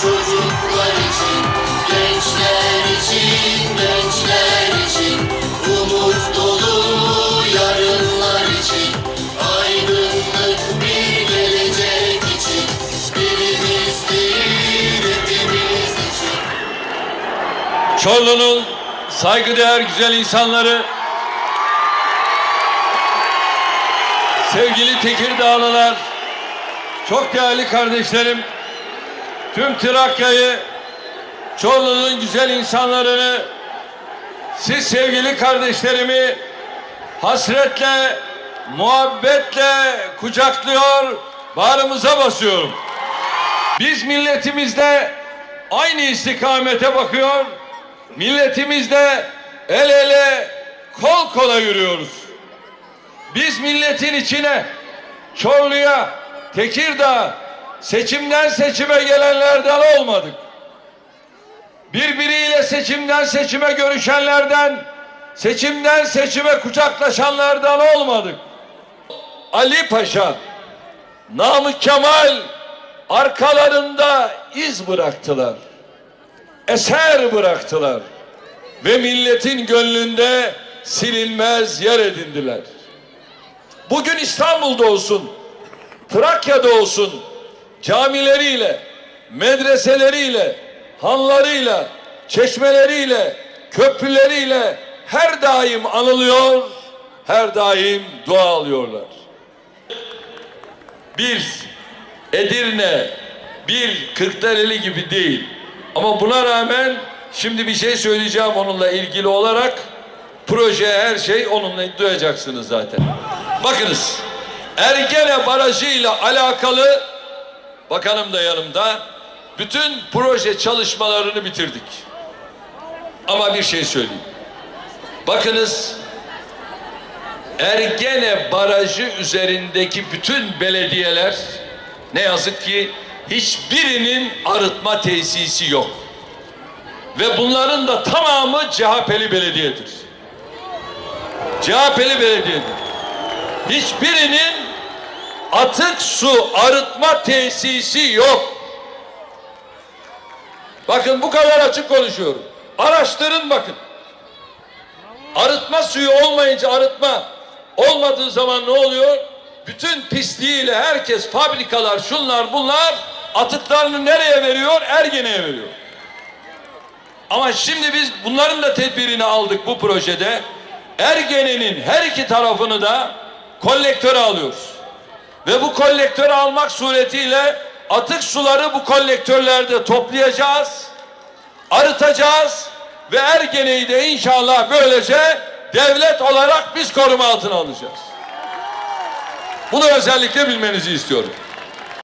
çocuklar için, gençler için, gençler için, umut dolu yarınlar için, aydınlık bir gelecek için, birimiz değil hepimiz için. Çorlu'nun saygıdeğer güzel insanları, sevgili Tekirdağlılar, çok değerli kardeşlerim, tüm Trakya'yı, Çorlu'nun güzel insanlarını, siz sevgili kardeşlerimi hasretle, muhabbetle kucaklıyor, bağrımıza basıyorum. Biz milletimizle aynı istikamete bakıyor, milletimizle el ele, kol kola yürüyoruz. Biz milletin içine, Çorlu'ya, Tekirdağ, seçimden seçime gelenlerden olmadık. Birbiriyle seçimden seçime görüşenlerden, seçimden seçime kucaklaşanlardan olmadık. Ali Paşa, Namık Kemal arkalarında iz bıraktılar. Eser bıraktılar. Ve milletin gönlünde silinmez yer edindiler. Bugün İstanbul'da olsun, Trakya'da olsun, camileriyle, medreseleriyle, hanlarıyla, çeşmeleriyle, köprüleriyle her daim anılıyor, her daim dua alıyorlar. Bir Edirne, bir Kırklareli gibi değil. Ama buna rağmen şimdi bir şey söyleyeceğim onunla ilgili olarak. Proje her şey onunla duyacaksınız zaten. Bakınız Ergene Barajı ile alakalı bakanım da yanımda bütün proje çalışmalarını bitirdik. Ama bir şey söyleyeyim. Bakınız Ergene Barajı üzerindeki bütün belediyeler ne yazık ki hiçbirinin arıtma tesisi yok. Ve bunların da tamamı CHP'li belediyedir. CHP'li belediyedir. Hiçbirinin atık su arıtma tesisi yok. Bakın bu kadar açık konuşuyorum. Araştırın bakın. Arıtma suyu olmayınca arıtma olmadığı zaman ne oluyor? Bütün pisliğiyle herkes fabrikalar şunlar bunlar atıklarını nereye veriyor? Ergene'ye veriyor. Ama şimdi biz bunların da tedbirini aldık bu projede. Ergene'nin her iki tarafını da kolektöre alıyoruz. Ve bu kolektörü almak suretiyle atık suları bu kolektörlerde toplayacağız, arıtacağız ve Ergene'yi de inşallah böylece devlet olarak biz koruma altına alacağız. Bunu özellikle bilmenizi istiyorum.